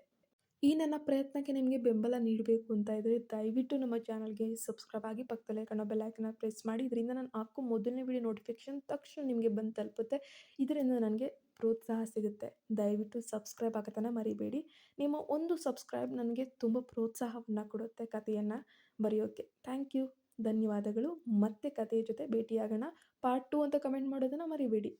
ಈ ನನ್ನ ಪ್ರಯತ್ನಕ್ಕೆ ನಿಮಗೆ ಬೆಂಬಲ ನೀಡಬೇಕು ಅಂತ ಇದ್ದರೆ ದಯವಿಟ್ಟು ನಮ್ಮ ಚಾನಲ್ಗೆ ಸಬ್ಸ್ಕ್ರೈಬ್ ಆಗಿ ಪಕ್ಕದಲ್ಲೇ ಕಾಣೋ ಬೆಲ್ ಐಕನ್ನ ಪ್ರೆಸ್ ಮಾಡಿ. ಇದರಿಂದ ನಾನು ಹಾಕೋ ಮೊದಲನೇ ವಿಡಿಯೋ ನೋಟಿಫಿಕೇಶನ್ ತಕ್ಷಣ ನಿಮಗೆ ಬಂದು ತಲುಪುತ್ತೆ. ಇದರಿಂದ ನನಗೆ ಪ್ರೋತ್ಸಾಹ ಸಿಗುತ್ತೆ. ದಯವಿಟ್ಟು ಸಬ್ಸ್ಕ್ರೈಬ್ ಆಗೋದನ್ನು ಮರಿಬೇಡಿ. ನಿಮ್ಮ ಒಂದು ಸಬ್ಸ್ಕ್ರೈಬ್ ನನಗೆ ತುಂಬ ಪ್ರೋತ್ಸಾಹವನ್ನು ಕೊಡುತ್ತೆ ಕಥೆಯನ್ನು ಬರೆಯೋಕ್ಕೆ ಥ್ಯಾಂಕ್ ಯು. ಧನ್ಯವಾದಗಳು. ಮತ್ತೆ ಕಥೆಯ ಜೊತೆ ಭೇಟಿಯಾಗೋಣ. ಪಾರ್ಟ್ ಟು ಅಂತ ಕಮೆಂಟ್ ಮಾಡೋದನ್ನು ಮರಿಬೇಡಿ.